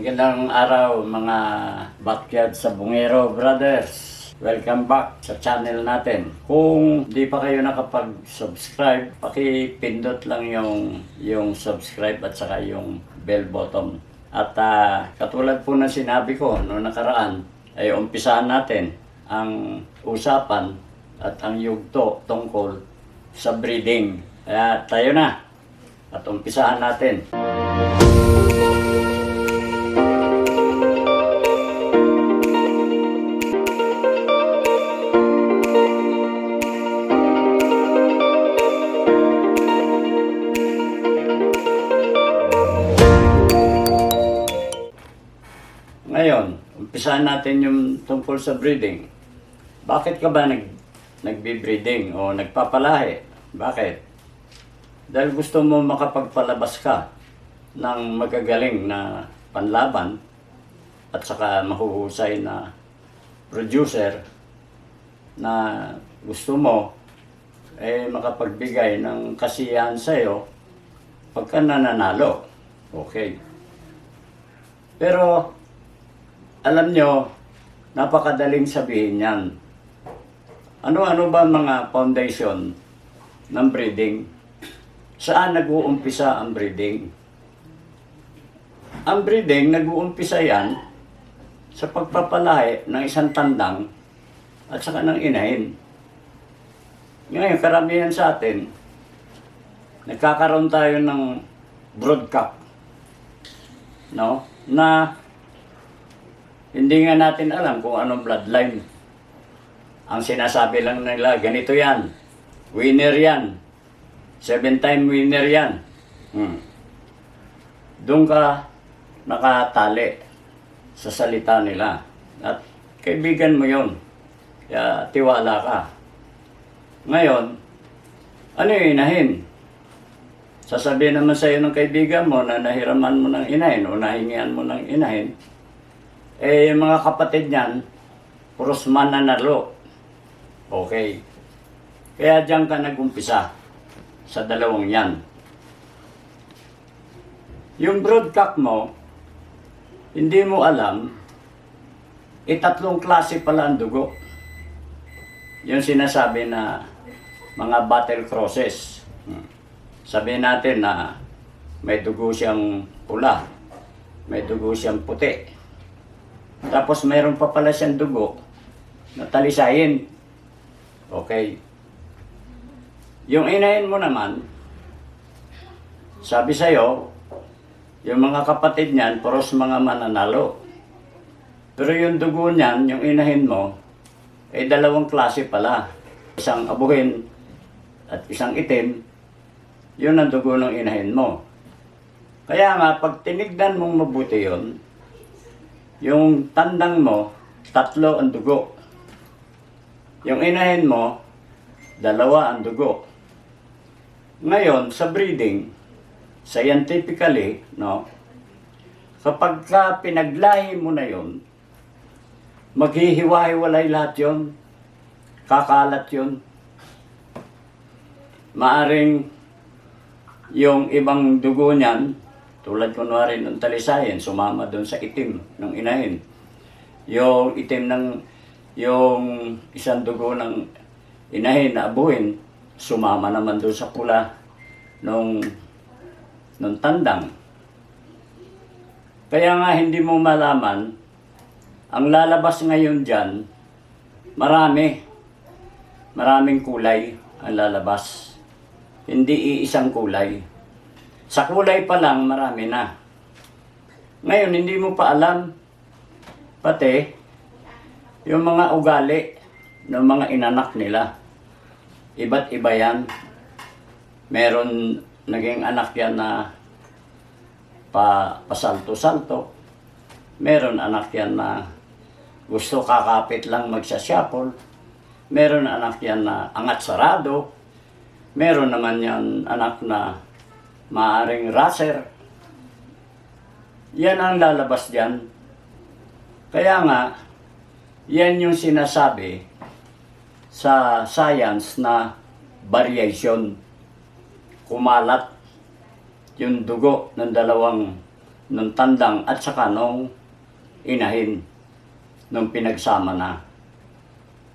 Magandang araw mga backyard sa Bungero Brothers. Welcome back sa channel natin. Kung di pa kayo nakapag-subscribe, paki-pindot lang yung, yung subscribe at saka yung bell button. At ah, katulad po na sinabi ko noong nakaraan, ay umpisahan natin ang usapan at ang yugto tungkol sa breeding. Kaya tayo na at umpisahan natin. Ngayon, umpisahan natin yung tungkol sa breeding. Bakit ka ba nag, nagbi-breeding o nagpapalahi? Bakit? Dahil gusto mo makapagpalabas ka ng magagaling na panlaban at saka mahuhusay na producer na gusto mo eh makapagbigay ng kasiyahan sa'yo pagka nananalo. Okay. Pero alam nyo, napakadaling sabihin yan. Ano-ano ba mga foundation ng breeding? Saan nag-uumpisa ang breeding? Ang breeding, nag-uumpisa yan sa pagpapalahi ng isang tandang at saka ng inahin. Ngayon, karamihan sa atin, nagkakaroon tayo ng broadcast, no? Na hindi nga natin alam kung anong bloodline. Ang sinasabi lang nila, ganito yan. Winner yan. Seven-time winner yan. Hmm. Doon ka nakatali sa salita nila. At kaibigan mo yon. Kaya tiwala ka. Ngayon, ano yung inahin? Sasabihin naman sa'yo ng kaibigan mo na nahiraman mo ng inahin o nahingian mo ng inahin, eh, yung mga kapatid niyan, puros mananalo. Okay. Kaya diyan ka nagumpisa sa dalawang yan. Yung broadcast mo, hindi mo alam, itatlong klase pala ang dugo. Yung sinasabi na mga battle crosses. Hmm. Sabihin natin na may dugo siyang pula, may dugo siyang puti, tapos mayroon pa pala siyang dugo na talisayin. Okay. Yung inahin mo naman, sabi sa'yo, yung mga kapatid niyan, puros mga mananalo. Pero yung dugo niyan, yung inahin mo, ay dalawang klase pala. Isang abuhin at isang itim, yun ang dugo ng inahin mo. Kaya nga, pag tinignan mong mabuti yon yung tandang mo, tatlo ang dugo. Yung inahin mo, dalawa ang dugo. Ngayon, sa breeding, scientifically, no, kapag ka pinaglahi mo na yon, maghihiwa-hiwalay lahat yon, kakalat yon. Maaring yung ibang dugo niyan, tulad kunwari ng talisayan, sumama doon sa itim ng inahin. Yung itim ng, yung isang dugo ng inahin na abuhin, sumama naman doon sa pula nung, nung tandang. Kaya nga hindi mo malaman, ang lalabas ngayon dyan, marami, maraming kulay ang lalabas. Hindi iisang kulay. Sa kulay pa lang, marami na. Ngayon, hindi mo pa alam, pati, yung mga ugali ng mga inanak nila. Iba't iba yan. Meron naging anak yan na pa, pasalto-salto. Meron anak yan na gusto kakapit lang magsasyapol. Meron anak yan na angat sarado. Meron naman yan anak na maaring raser. Yan ang lalabas diyan. Kaya nga, yan yung sinasabi sa science na variation. Kumalat yung dugo ng dalawang nung tandang at saka nung inahin nung pinagsama na.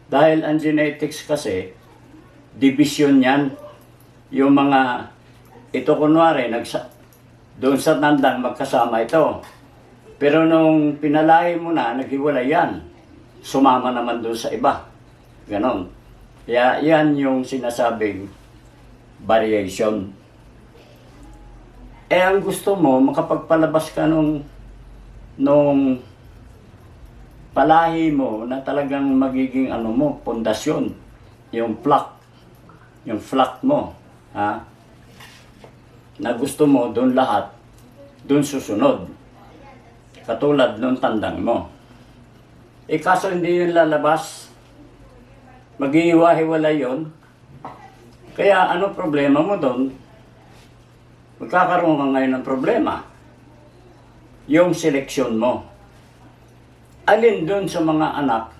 Dahil ang genetics kasi, division yan. Yung mga, ito kunwari, nagsa, doon sa tandang magkasama ito. Pero nung pinalahi mo na, naghiwalay yan. Sumama naman doon sa iba. Ganon. Kaya yan yung sinasabing variation. Eh, ang gusto mo, makapagpalabas ka nung, nung palahi mo na talagang magiging ano mo, pundasyon. Yung flock. Yung flock mo. Ha? Na gusto mo, doon lahat, doon susunod. Katulad nung tandang mo. Eh kaso hindi yun lalabas. Maghihiwa-hiwalay yun. Kaya ano problema mo doon? Magkakaroon ka ngayon ng problema. Yung seleksyon mo. Alin doon sa mga anak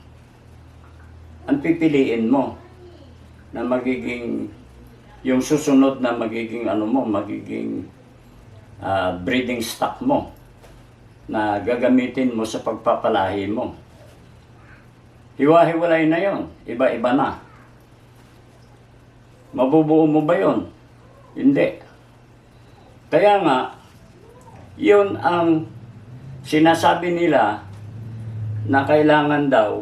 ang pipiliin mo na magiging yung susunod na magiging ano mo, magiging ah, breeding stock mo na gagamitin mo sa pagpapalahi mo. Hiwa-hiwalay na yon, iba-iba na. Mabubuo mo ba yon? Hindi. Kaya nga, yun ang sinasabi nila na kailangan daw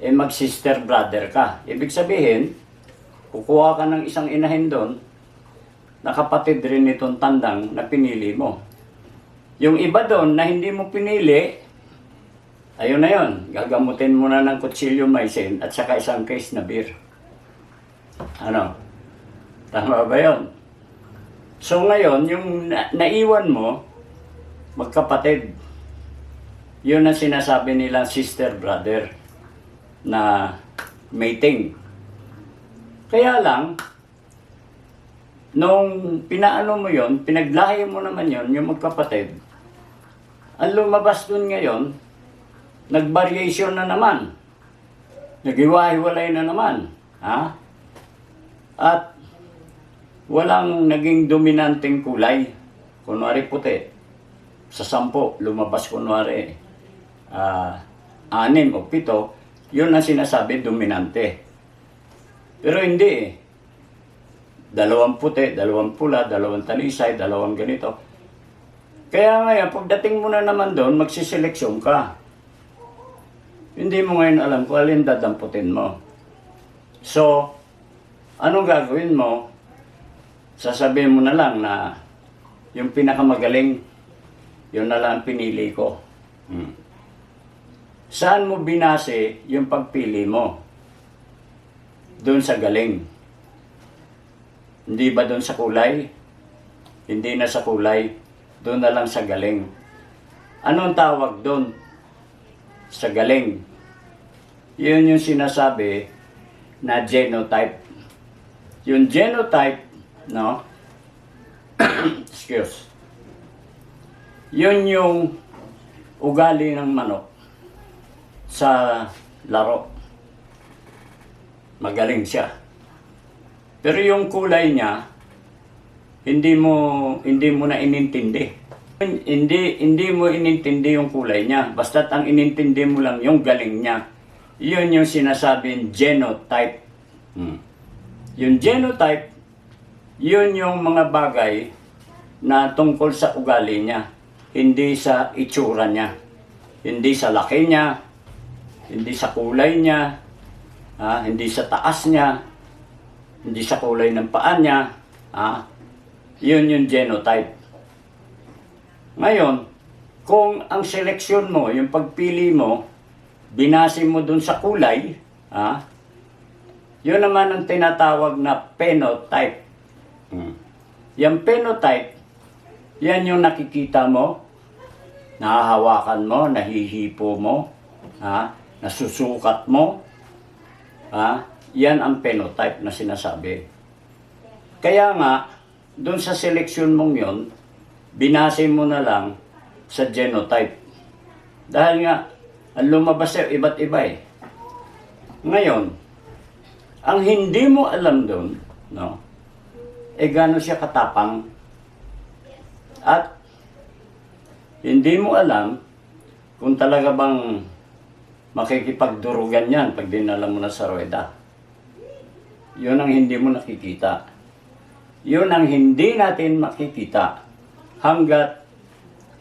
eh mag-sister brother ka. Ibig sabihin, kukuha ka ng isang inahin doon na kapatid rin itong tandang na pinili mo. Yung iba doon na hindi mo pinili, ayun na yun, gagamutin mo na ng kutsilyo mycin at saka isang case na beer. Ano? Tama ba yun? So ngayon, yung na- naiwan mo, magkapatid. Yun ang sinasabi nila sister-brother na mating. Kaya lang, nung pinaano mo yon, pinaglahi mo naman yon yung magkapatid, ang lumabas dun ngayon, nag-variation na naman. Naghiwa-hiwalay na naman. Ha? At walang naging dominanteng kulay. Kunwari puti. Sa sampo, lumabas kunwari ah, anim o pito, yun ang sinasabi dominante. Pero hindi eh. Dalawang puti, dalawang pula, dalawang talisay, dalawang ganito. Kaya ngayon, pagdating mo na naman doon, magsiseleksyon ka. Hindi mo ngayon alam kung alin dadamputin mo. So, anong gagawin mo? Sasabihin mo na lang na yung pinakamagaling, yun na lang ang pinili ko. Hmm. Saan mo binase yung pagpili mo? Doon sa galing. Hindi ba doon sa kulay? Hindi na sa kulay. Doon na lang sa galing. Anong tawag doon? Sa galing. Yun yung sinasabi na genotype. Yung genotype, no? Excuse. Yun yung ugali ng manok sa laro. Magaling siya. Pero yung kulay niya, hindi mo hindi mo na inintindi. Hindi hindi mo inintindi yung kulay niya. Basta't ang inintindi mo lang yung galing niya. Yun yung sinasabing genotype. Hmm. Yung genotype, yun yung mga bagay na tungkol sa ugali niya. Hindi sa itsura niya. Hindi sa laki niya. Hindi sa kulay niya. Ah, hindi sa taas niya. Hindi sa kulay ng paa niya. Ah, yun yung genotype. Ngayon, kung ang seleksyon mo, yung pagpili mo, binase mo dun sa kulay, ah, yun naman ang tinatawag na phenotype. Hmm. Yung phenotype, yan yung nakikita mo, nahahawakan mo, nahihipo mo, ha, nasusukat mo, ha, yan ang phenotype na sinasabi. Kaya nga, doon sa seleksyon mong yon, binase mo na lang sa genotype. Dahil nga, ang lumabas sa'yo, iba't iba eh. Ngayon, ang hindi mo alam doon, no, eh gano'n siya katapang. At Hindi mo alam kung talaga bang makikipagdurugan yan pag dinala mo na sa rueda. Yun ang hindi mo nakikita. Yun ang hindi natin makikita hanggat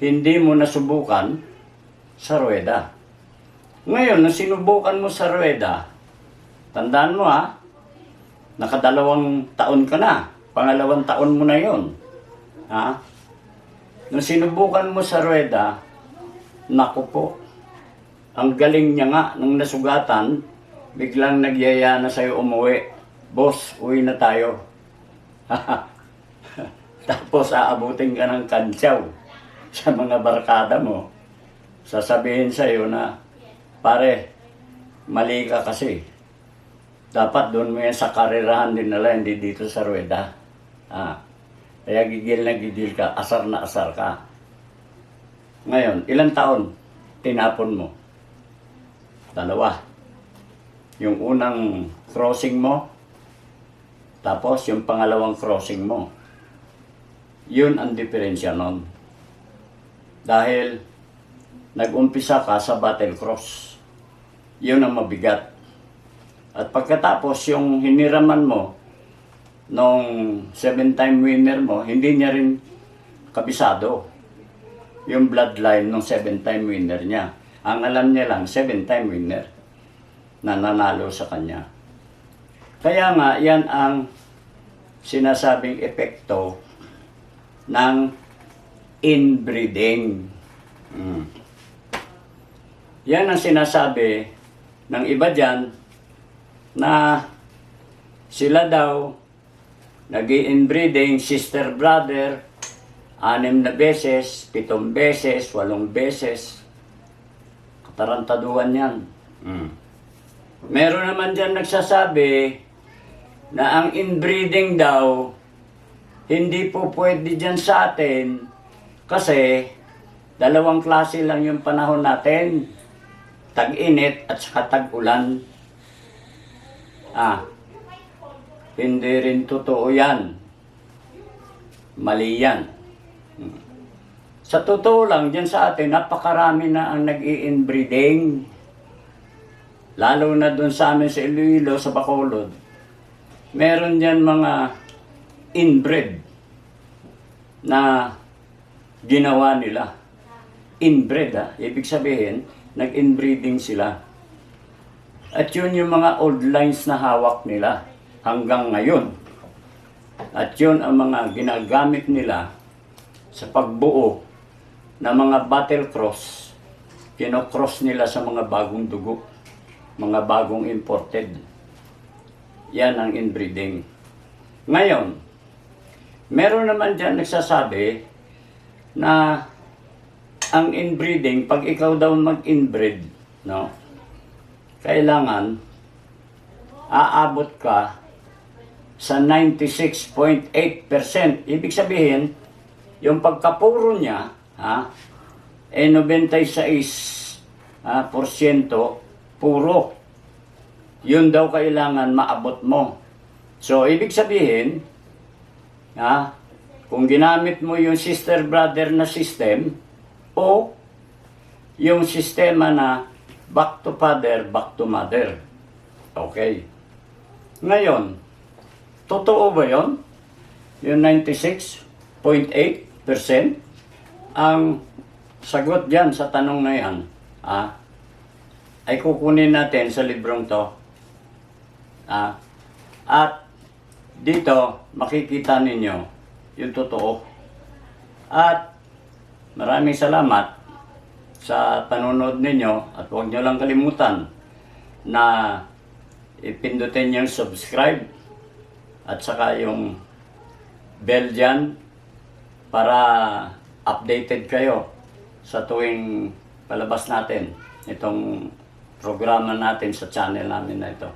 hindi mo nasubukan sa rueda. Ngayon, nung sinubukan mo sa rueda, tandaan mo ha, nakadalawang taon ka na. Pangalawang taon mo na yon. Ha? Nung sinubukan mo sa rueda, naku po, ang galing niya nga nung nasugatan, biglang nagyaya na sa'yo umuwi. Boss, uwi na tayo. Tapos aabutin ka ng kantsaw sa mga barkada mo. Sasabihin sa'yo na, pare, mali ka kasi. Dapat doon mo yan sa karirahan din nila, hindi dito sa rueda. Ah, kaya gigil na gigil ka, asar na asar ka. Ngayon, ilang taon tinapon mo? Dalawa. Yung unang crossing mo, tapos yung pangalawang crossing mo. Yun ang diferensya nun. Dahil nag-umpisa ka sa battle cross. Yun ang mabigat. At pagkatapos yung hiniraman mo, nung seven-time winner mo, hindi niya rin kabisado yung bloodline ng seven-time winner niya. Ang alam niya lang, seven-time winner na nanalo sa kanya. Kaya nga, yan ang sinasabing epekto ng inbreeding. Mm. Yan ang sinasabi ng iba dyan na sila daw nag inbreeding sister brother anim na beses, pitong beses, walong beses. Katarantaduhan yan. Mm. Meron naman dyan nagsasabi na ang inbreeding daw hindi po pwede dyan sa atin kasi dalawang klase lang yung panahon natin. Tag-init at saka tag-ulan. Ah, hindi rin totoo yan. Mali yan. Sa totoo lang, dyan sa atin, napakarami na ang nag inbreeding Lalo na doon sa amin sa Iloilo, sa Bacolod. Meron dyan mga inbred na ginawa nila. Inbred ha, ibig sabihin, nag-inbreeding sila. At yun yung mga old lines na hawak nila hanggang ngayon. At yun ang mga ginagamit nila sa pagbuo ng mga battle cross. Kinocross nila sa mga bagong dugo, mga bagong imported. Yan ang inbreeding. Ngayon, meron naman dyan nagsasabi na ang inbreeding, pag ikaw daw mag-inbreed, no, kailangan aabot ka sa 96.8%. Ibig sabihin, yung pagkapuro niya, ha, eh 96 ah, porsyento puro. Yun daw kailangan maabot mo. So, ibig sabihin, ha, kung ginamit mo yung sister-brother na system o yung sistema na back to father, back to mother. Okay. Ngayon, totoo ba yon? Yung 96.8% ang sagot dyan sa tanong na yan, ah, ay kukunin natin sa librong to. Ah, at dito, makikita ninyo yung totoo. At maraming salamat sa panonood ninyo at huwag nyo lang kalimutan na ipindutin yung subscribe at saka yung bell dyan para updated kayo sa tuwing palabas natin itong programa natin sa channel namin na ito.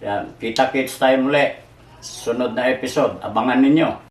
Yan, kita-kits tayo muli. Sunod na episode, abangan ninyo.